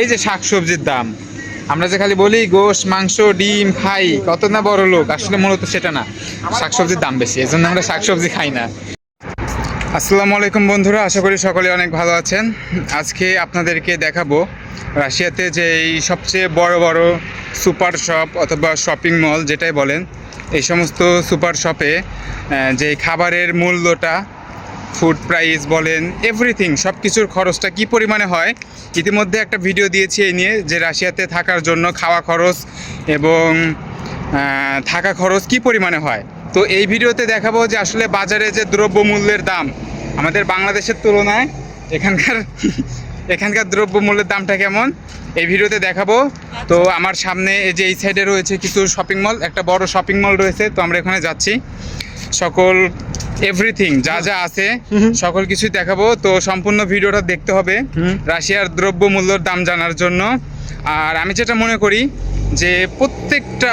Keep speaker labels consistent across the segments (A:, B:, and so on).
A: এই যে শাকসবজির দাম, আমরা যে খালি বলি গোশ, মাংস, ডিম খাই, কত না বড় লোক, আসলে মূলত সেটা না, শাকসবজির দাম বেশি, এজন্য আমরা শাকসবজি খাই না। আসসালামু আলাইকুম বন্ধুরা, আশা করি সকলে অনেক ভালো আছেন। আজকে আপনাদেরকে দেখাবো রাশিয়াতে যে এই সবচেয়ে বড় বড় সুপার শপ অথবা শপিং মল, যেটাই বলেন, এই সমস্ত সুপার শপে যে খাবারের মূল্যটা ফুড প্রাইস বলেন এভরিথিং সব কিছুর খরচটা কি পরিমাণে হয়? ইতিমধ্যে একটা ভিডিও দিয়েছি এই নিয়ে যে রাশিয়াতে থাকার জন্য খাওয়া খরচ এবং থাকা খরচ কি পরিমাণে হয়। তো এই ভিডিওতে দেখাবো যে আসলে বাজারে যে দ্রব্যমূল্যের দাম, আমাদের বাংলাদেশের তুলনায় এখানকার এখানকার দ্রব্যমূল্যের দামটা কেমন? এই ভিডিওতে দেখাবো। তো আমার সামনে এই যে এই সাইডে রয়েছে কিছু শপিং মল একটা বড় শপিং মল রয়েছে, তো আমরা এখানে যাচ্ছি। সকল এভরিথিং যা যা আছে সকল কিছুই দেখাবো। তো সম্পূর্ণ ভিডিওটা দেখতে হবে রাশিয়ার দ্রব্যমূল্যর দাম জানার জন্য। আর আমি যেটা মনে করি যে প্রত্যেকটা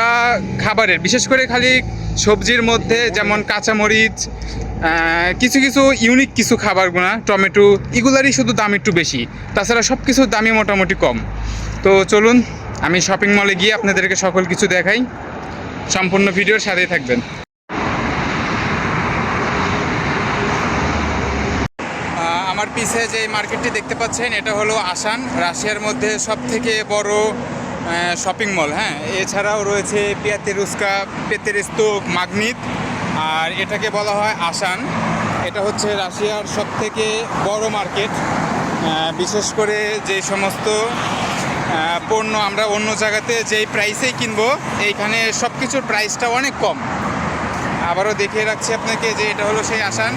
A: খাবারের বিশেষ করে খালি সবজির মধ্যে যেমন কাঁচামরিচ কিছু কিছু ইউনিক কিছু খাবারগুলো টমেটো এগুলারই শুধু দাম একটু বেশি। তাছাড়া সব কিছুর দামই মোটামুটি কম। তো চলুন আমি শপিং মলে গিয়ে আপনাদেরকে সকল কিছু দেখাই। সম্পূর্ণ ভিডিওর সাথেই থাকবেন আহ, আমার পিছে যে মার্কেটটি দেখতে পাচ্ছেন, এটা হলো আসান, রাশিয়ার মধ্যে সব থেকে বড় শপিং মল হ্যাঁ? এছাড়াও রয়েছে পিয়াতেরুস্কা পেতেরিস্তোক মাগনিত আর এটাকে বলা হয় আসান। এটা হচ্ছে রাশিয়ার সব থেকে বড় মার্কেট। বিশেষ করে যে সমস্ত পণ্য আমরা অন্য জায়গাতে যেই প্রাইসেই কিনবো, এইখানে সব কিছুর প্রাইসটা অনেক কম। আবারও দেখিয়ে রাখছি আপনাকে যে এটা হলো সেই আসান।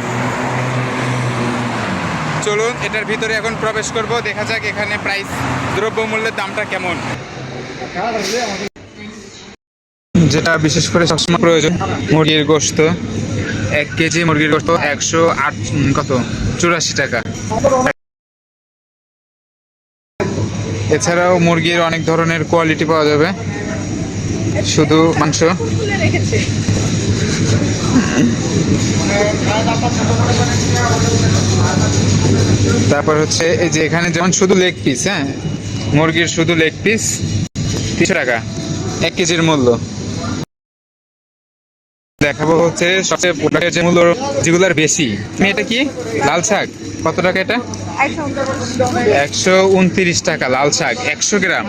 A: চলুন, এটার ভিতরে এখন প্রবেশ করব। দেখা যাক এখানে প্রাইস দ্রব্যমূল্যের দামটা কেমন। যেটা বিশেষ করে সবসময় প্রয়োজন, মুরগির গোস্ত এক কেজি মুরগির গোস্ত একশো আট কত? চুরাশি টাকা। এছাড়াও মুরগির অনেক ধরনের কোয়ালিটি পাওয়া যাবে। শুধু মাংস। তারপর হচ্ছে এই যে এখানে যেমন শুধু লেগ পিস হ্যাঁ? মুরগির শুধু লেগ পিস তিনশো টাকা, এক কেজির মূল্য। দেখাবো হচ্ছে সবচেয়ে প্রোডাক্টের যে মূল্য যেগুলোর বেশি। তুমি এটা কি? লাল শাক? কত টাকা এটা? একশো উনত্রিশ টাকা লাল শাক, একশো গ্রাম।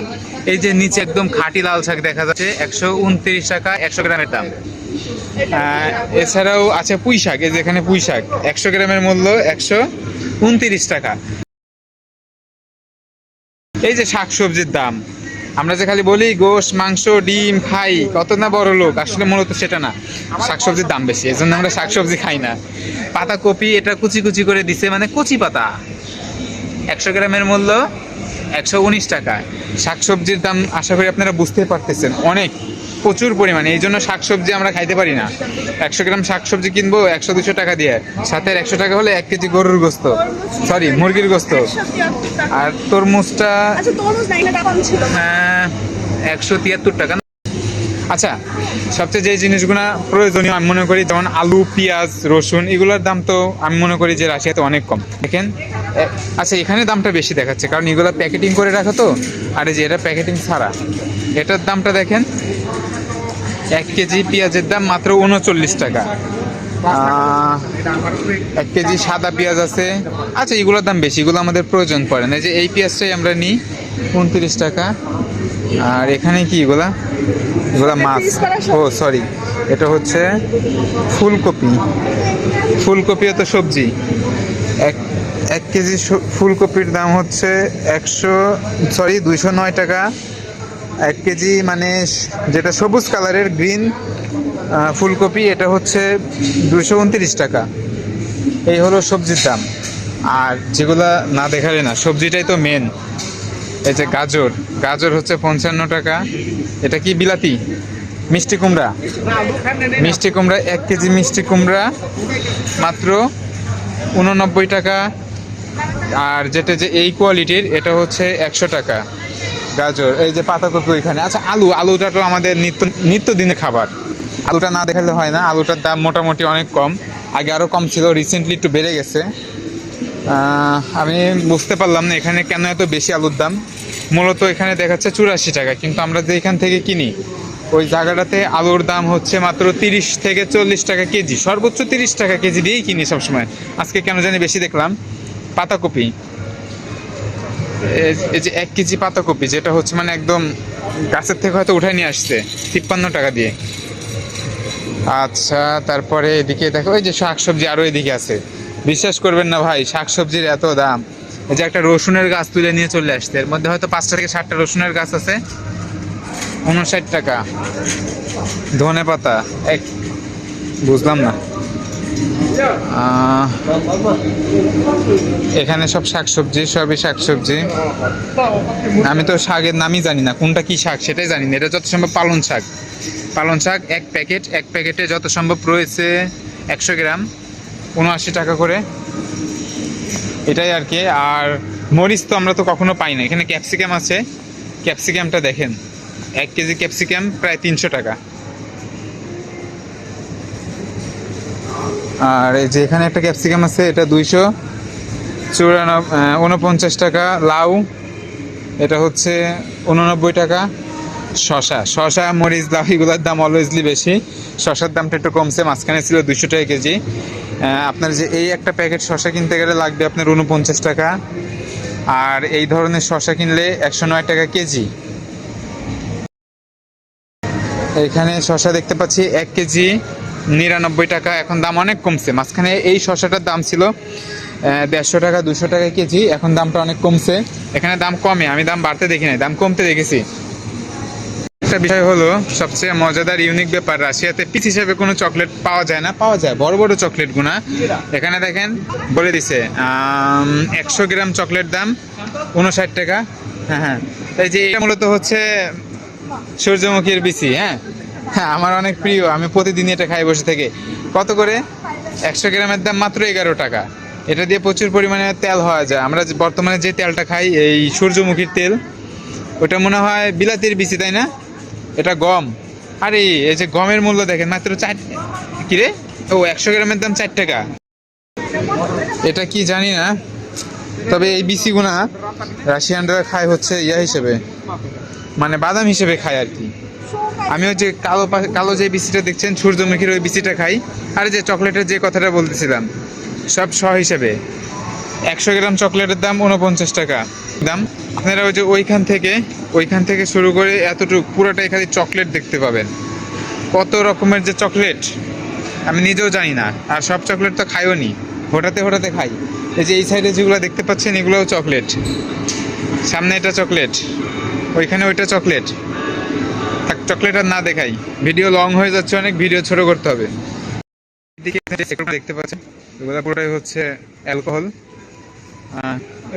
A: এই যে নিচে একদম খাঁটি লাল শাক দেখা যাচ্ছে, একশো উনত্রিশ টাকা, একশো গ্রামের দাম। এছাড়াও আছে পুঁই শাক, এই যে এখানে পুঁই শাক, একশো গ্রামের মূল্য একশো উনত্রিশ টাকা। এই যে শাক সবজির দাম আমরা যে খালি বলি গোশ, মাংস, ডিম খাই, কত না বড় লোক, আসলে মূলত সেটা না। শাকসবজির দাম বেশি এই জন্য আমরা শাকসবজি খাই না। পাতা কপি, এটা কুচি কুচি করে দিছে মানে কচি পাতা। একশো গ্রামের মূল্য একশো উনিশ টাকা। শাকসবজির দাম, আশা করি আপনারা বুঝতে পারতেছেন, অনেক। প্রচুর পরিমাণে। এই জন্য শাকসবজি আমরা খাইতে পারি না। একশো গ্রাম শাকসবজি কিনবো একশো দুশো টাকা দিয়ে। সাথে একশো টাকা হলে এক কেজি গরুর গোস্ত। সরি মুরগির গোস্ত। আর তরমুজটা
B: আচ্ছা ছিল।
A: একশো তিয়াত্তর টাকা। আচ্ছা সবচেয়ে যে জিনিসগুলো প্রয়োজনীয় আমি মনে করি যেমন আলু পেঁয়াজ রসুন এগুলোর দাম তো আমি মনে করি যে রাশিয়াতে অনেক কম। দেখেন আচ্ছা এখানে দামটা বেশি দেখাচ্ছে কারণ এগুলো প্যাকেটিং করে রাখা তো। আর যে এটা প্যাকেটিং ছাড়া। এটার দামটা দেখেন। এক কেজি পেঁয়াজের দাম মাত্র উনচল্লিশ টাকা। এক কেজি সাদা পেঁয়াজ আছে। আচ্ছা এগুলোর দাম বেশি এগুলো আমাদের প্রয়োজন পড়ে না। এই যে এই পেঁয়াজটাই আমরা নিই উনত্রিশ টাকা। আর এখানে কি এগুলা? এগুলা মাছ। ও সরি এটা হচ্ছে ফুলকপি। ফুলকপিও তো সবজি। এক এক কেজি ফুলকপির দাম হচ্ছে একশো সরি দুইশো নয় টাকা। এক কেজি মানে যেটা সবুজ কালারের গ্রিন ফুলকপি, এটা হচ্ছে দুশো উনত্রিশ টাকা। এই হলো সবজির দাম। আর যেগুলা না দেখালে না, সবজিটাই তো মেন এই যে গাজর গাজর হচ্ছে পঞ্চান্ন টাকা। এটা কি বিলাতি? মিষ্টি কুমড়া? মিষ্টি কুমড়া, এক কেজি মিষ্টি কুমড়া মাত্র উননব্বই টাকা। আর যেটা যে এই কোয়ালিটির এটা হচ্ছে একশো টাকা। গাজর, এই যে পাতাকপি ওইখানে। আচ্ছা আলু, আলুটা তো আমাদের নিত্য, নিত্যদিনের খাবার। আলুটা না দেখালে হয় না, আলুটার দাম মোটামুটি অনেক কম। আগে আরও কম ছিল রিসেন্টলি একটু বেড়ে গেছে। আমি বুঝতে পারলাম না এখানে কেন এত বেশি আলুর দাম। মূলত এখানে দেখাচ্ছে চুরাশি টাকা, কিন্তু আমরা যে এখান থেকে কিনি, ওই জায়গাটাতে আলুর দাম হচ্ছে মাত্র তিরিশ থেকে চল্লিশ টাকা কেজি। সর্বোচ্চ তিরিশ টাকা কেজি দিয়েই কিনি সবসময়। আজকে কেন জানি বেশি দেখলাম। পাতাকপি। এই- যে এক কেজি পাতাকপি, যেটা হচ্ছে মানে একদম গাছের থেকে হয়তো উঠায় নিয়ে আসছে, তিপ্পান্ন টাকা দিয়ে। আচ্ছা তারপরে এদিকে দেখো ওই যে শাকসবজি আরও এদিকে আছে। বিশ্বাস করবেন না ভাই, শাকসবজির এত দাম। এই যে একটা রসুনের গাছ তুলে নিয়ে চলে আসছে, এর মধ্যে হয়তো পাঁচটা থেকে ষাটটা রসুনের গাছ আছে। উনষাট টাকা। ধনে পাতা এক বুঝলাম না। এখানে সব শাকসবজি, সবই শাকসবজি। আমি তো শাকের নামই জানি না, কোনটা কি শাক সেটাই জানি না। এটা যত সম্ভব পালন শাক। পালন শাক, এক প্যাকেট, এক প্যাকেটে যত সম্ভব রয়েছে একশো গ্রাম, উনআশি টাকা করে। এটাই আর কি। আর মরিচ তো আমরা তো কখনো পাই না। এখানে ক্যাপসিকাম আছে। ক্যাপসিকামটা দেখেন, এক কেজি ক্যাপসিকাম প্রায় তিনশো টাকা। আর এই যে এখানে একটা ক্যাপসিকাম আছে, এটা দুইশো। চুরানব্বই উনপঞ্চাশ টাকা। লাউ, এটা হচ্ছে উননব্বই টাকা। শশা শশা মরিচ, লাউ, এগুলোর দাম অলওয়েজলি বেশি। শশার দামটা একটু কমছে, মাঝখানে ছিল দুশো টাকা কেজি। আপনার যে এই একটা প্যাকেট শশা কিনতে গেলে লাগবে আপনার উনপঞ্চাশ টাকা। আর এই ধরনের শশা কিনলে একশো নয় টাকা কেজি। এখানে শশা দেখতে পাচ্ছি এক কেজি। নিরানব্বই টাকা, এখন দাম অনেক কমছে। মাঝখানে এই শশাটার দাম ছিল দেড়শো টাকা, দুশো টাকা কেজি, এখন দামটা অনেক কমছে। এখানে দাম কমে, আমি দাম বাড়তে দেখি নাই, দাম কমতে দেখেছি। একটা বিষয় হলো, সবচেয়ে মজাদার ইউনিক ব্যাপার, রাশিয়াতে পিস হিসেবে কোনো চকলেট পাওয়া যায় না, পাওয়া যায়, বড় বড় চকলেট গুনা। এখানে দেখেন, বলে দিছে একশো গ্রাম চকলেট দাম উনষাট টাকা। হ্যাঁ হ্যাঁ। এই যে এটা মূলত হচ্ছে সূর্যমুখীর বিচি হ্যাঁ? হ্যাঁ আমার অনেক প্রিয়। আমি প্রতিদিন এটা খাই বসে থেকে। কত করে? একশো গ্রামের দাম মাত্র এগারো টাকা। এটা দিয়ে প্রচুর পরিমাণে তেল হওয়া যায়। আমরা বর্তমানে যে তেলটা খাই, এই সূর্যমুখীর তেল, ওটা মনে হয় বিলাতির বিচি, তাই না? এটা গম। আরে, এই যে গমের মূল্য দেখেন, মাত্র চার কিরে? ও, একশো গ্রামের দাম চার টাকা। এটা কি জানি না। তবে এই বিচিগুনা রাশিয়ানরা খায় হচ্ছে ইয়া হিসেবে। মানে বাদাম হিসেবে খায় আর কি। আমি ওই যে কালো কালো যে বিচিটা দেখছেন, সূর্যমুখীর ওই বিচিটা খাই। আর যে চকলেটের যে কথাটা বলতেছিলাম, সব শ হিসেবে। একশো গ্রাম চকলেটের দাম উনপঞ্চাশ টাকা। দাম? আপনারা ওই যে ওইখান থেকে ওইখান থেকে শুরু করে এতটুকু, পুরোটাই খালি চকলেট দেখতে পাবেন। কত রকমের যে চকলেট, আমি নিজেও জানি না। আর সব চকলেট তো খাইও নি। হঠাতে হঠাতে খাই। এই যে এই সাইডে যেগুলো দেখতে পাচ্ছেন, এগুলোও চকলেট। সামনে এটা চকলেট, ওইখানে ওইটা চকলেট। চকলেট আর না দেখাই। ভিডিও লং হয়ে যাচ্ছে অনেক, ভিডিও ছোট করতে হবে। দেখতে পাচ্ছেন, এগুলো পুরোটাই হচ্ছে অ্যালকোহল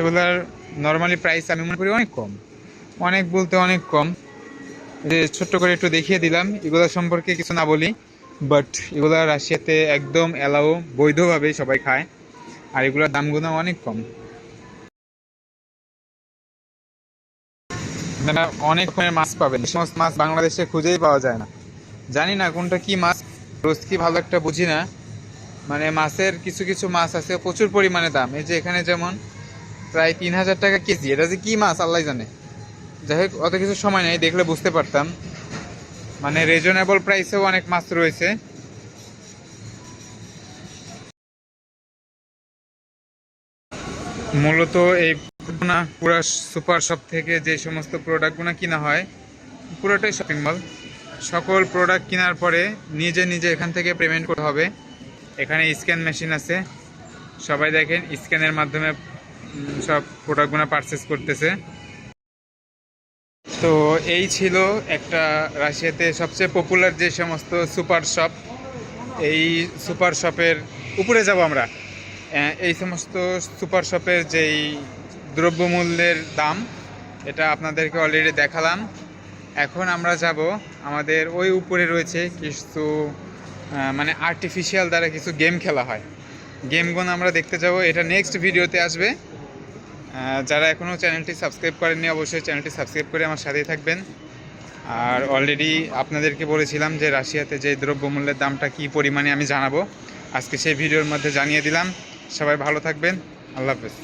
A: এগুলার নর্মালি প্রাইস আমি মনে করি অনেক কম। অনেক বলতে অনেক কম। যে ছোট্ট করে একটু দেখিয়ে দিলাম, এগুলো সম্পর্কে কিছু না বলি বাট এগুলা রাশিয়াতে একদম অ্যালাও বৈধভাবে সবাই খায়। আর এগুলোর দামগুলো অনেক কম। আপনারা অনেক রকমের মাছ পাবেন। সমস্ত মাছ বাংলাদেশে খুঁজেই পাওয়া যায় না। জানি না কোনটা কি মাছ রোজ কি ভালো একটা বুঝি না। মানে মাছের কিছু কিছু মাছ আছে, প্রচুর পরিমাণে দাম। এই যে এখানে যেমন প্রায় তিন হাজার টাকা কেজি। এটা যে কী মাছ, আল্লাহ জানে। যাই হোক, অত কিছু সময় নেই, দেখলে বুঝতে পারতাম। মানে রিজনেবল প্রাইসেও অনেক মাছ রয়েছে। মূলত এই না, পুরো সুপার শপ থেকে যে সমস্ত প্রোডাক্টগুলো কিনা হয়, পুরোটাই শপিং মল সকল প্রোডাক্ট কেনার পরে নিজে নিজে এখান থেকে পেমেন্ট করতে হবে। এখানে স্ক্যান মেশিন আছে। সবাই দেখেন স্ক্যানের মাধ্যমে সব প্রোডাক্টগুলো পারচেস করতেছে। তো এই ছিল একটা রাশিয়াতে সবচেয়ে পপুলার যে সমস্ত সুপার শপ। এই সুপার শপের, উপরে যাব আমরা। এই সমস্ত সুপার শপের যেই দ্রব্যমূল্যের দাম, এটা আপনাদেরকে অলরেডি দেখালাম। এখন আমরা যাব আমাদের ওই উপরে রয়েছে কিছু মানে আর্টিফিশিয়াল দ্বারা কিছু গেম খেলা হয়। গেমগুলো আমরা দেখতে যাব, এটা নেক্সট ভিডিওতে আসবে। যারা এখনও চ্যানেলটি সাবস্ক্রাইব করেননি, অবশ্যই চ্যানেলটি সাবস্ক্রাইব করে আমার সাথেই থাকবেন। আর অলরেডি আপনাদেরকে বলেছিলাম যে রাশিয়াতে যে দ্রব্যমূল্যের দামটা কী পরিমাণে আমি জানাব। আজকে সেই ভিডিওর মধ্যে জানিয়ে দিলাম। সবাই ভালো থাকবেন। আল্লাহ হাফেজ।